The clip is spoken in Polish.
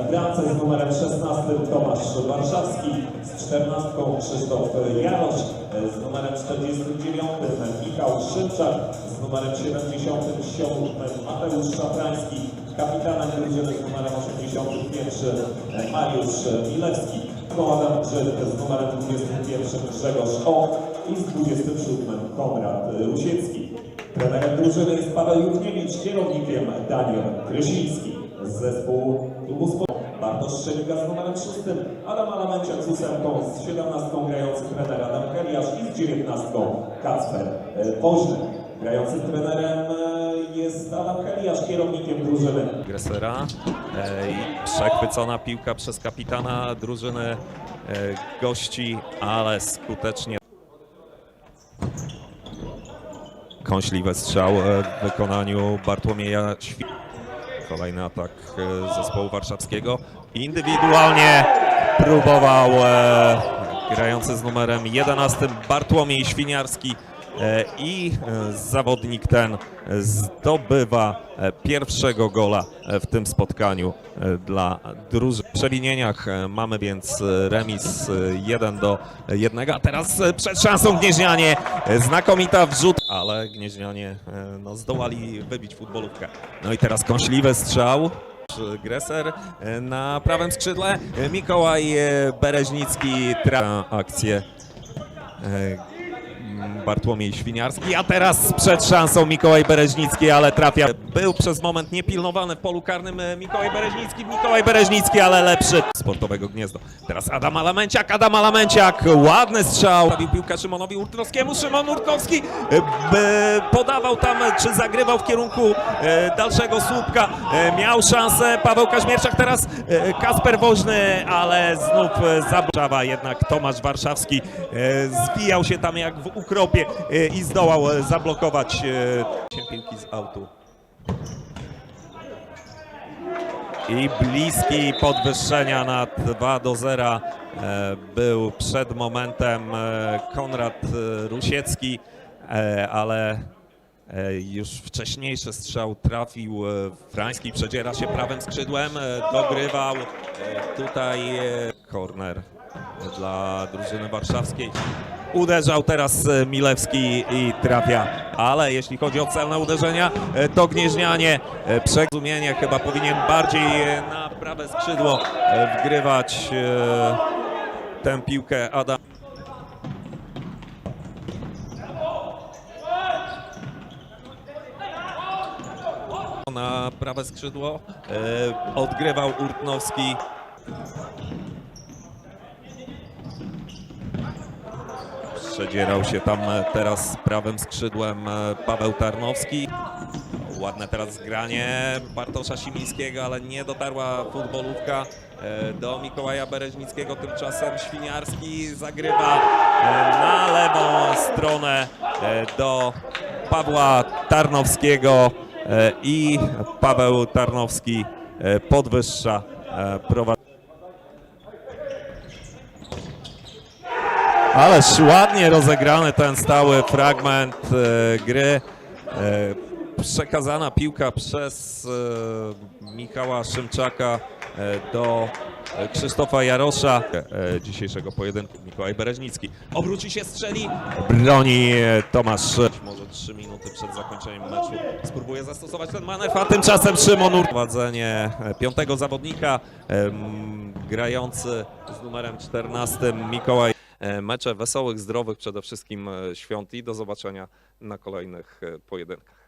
W bramce z numerem 16 Tomasz Warszawski, z 14 Krzysztof Jarosz, z numerem 49 Michał Szymczak, z numerem 77 Mateusz Szafrański, kapitanem drużyny z numerem 81 Mariusz Milewski, Adam Grzyb z numerem 21 Grzegorz O i z 27 Konrad Rusiecki. Trenerem drużyny jest Paweł Jurkiewicz, kierownikiem Daniel Krysiński. Z zespołu klubu Bartosz Szczelika z numerem 6, Adam Alamenciak z ósemką, z 17 grający trener Adam Keliasz i z 19 Kacper e, Woźny. Grającym trenerem e, jest Adam Keliasz, kierownikiem drużyny. Gresera e, i przechwycona piłka przez kapitana drużyny e, gości, ale skutecznie kąśliwy strzał e, w wykonaniu Bartłomieja Świ... Kolejny atak e, zespołu warszawskiego. Indywidualnie próbował e, grający z numerem 11 Bartłomiej Świniarski i e, zawodnik ten zdobywa e, pierwszego gola e, w tym spotkaniu e, dla drużyny. W przelinieniach e, mamy więc e, remis e, 1 do 1, a teraz e, przed szansą Gnieźnianie e, znakomita wrzut, ale Gnieźnianie e, no, zdołali wybić futbolówkę. No i teraz kąśliwy strzał. Greser e, na prawym skrzydle. E, Mikołaj e, Bereźnicki tra akcję. Bartłomiej Świniarski, a teraz przed szansą Mikołaj Bereźnicki, ale trafia. Był przez moment niepilnowany w polu karnym e, Mikołaj Bereźnicki, Mikołaj Bereźnicki, ale lepszy. Sportowego Gniezdo. Teraz Adam Alamenciak, Adam Alamenciak, ładny strzał. Stawił piłkę Szymonowi Urtkowskiemu, Szymon Urtkowski e, podawał tam, czy zagrywał w kierunku e, dalszego słupka. Miał szansę Paweł Kaźmierczak, teraz Kasper Woźny, ale znów zabrzała jednak Tomasz Warszawski. Zwijał się tam jak w ukropie e, i zdołał e, zablokować e, piłki z autu. I bliski podwyższenia na 2 do 0 e, był przed momentem e, Konrad e, Rusiecki, e, ale e, już wcześniejszy strzał trafił e, Frański, przedziera się prawym skrzydłem, e, dogrywał e, tutaj e, korner dla drużyny warszawskiej. Uderzał teraz e, Milewski i trafia, ale jeśli chodzi o celne uderzenia, e, to Gnieźnianie e, przezumienie chyba powinien bardziej na prawe skrzydło wgrywać tę piłkę Adam. Na prawe skrzydło odgrywał Urtnowski. Przedzierał się tam e, teraz prawym skrzydłem e, Paweł Tarnowski. Ładne teraz zgranie Bartosza Simińskiego, ale nie dotarła futbolówka e, do Mikołaja Bereźnickiego. Tymczasem Świniarski zagrywa na lewą stronę do Pawła Tarnowskiego i Paweł Tarnowski podwyższa prowadzenie. Ależ ładnie rozegrany ten stały fragment e, gry. E, przekazana piłka przez e, Michała Szymczaka e, do e, Krzysztofa Jarosza e, dzisiejszego pojedynku. Mikołaj Bereźnicki obróci się, strzeli, broni e, Tomasz. Może 3 minuty przed zakończeniem meczu spróbuje zastosować ten manewr, a tymczasem Szymon Ur... Prowadzenie e, piątego zawodnika em, grający z numerem 14 Mikołaj E, mecze wesołych, zdrowych przede wszystkim e, świąt i do zobaczenia na kolejnych e, pojedynkach.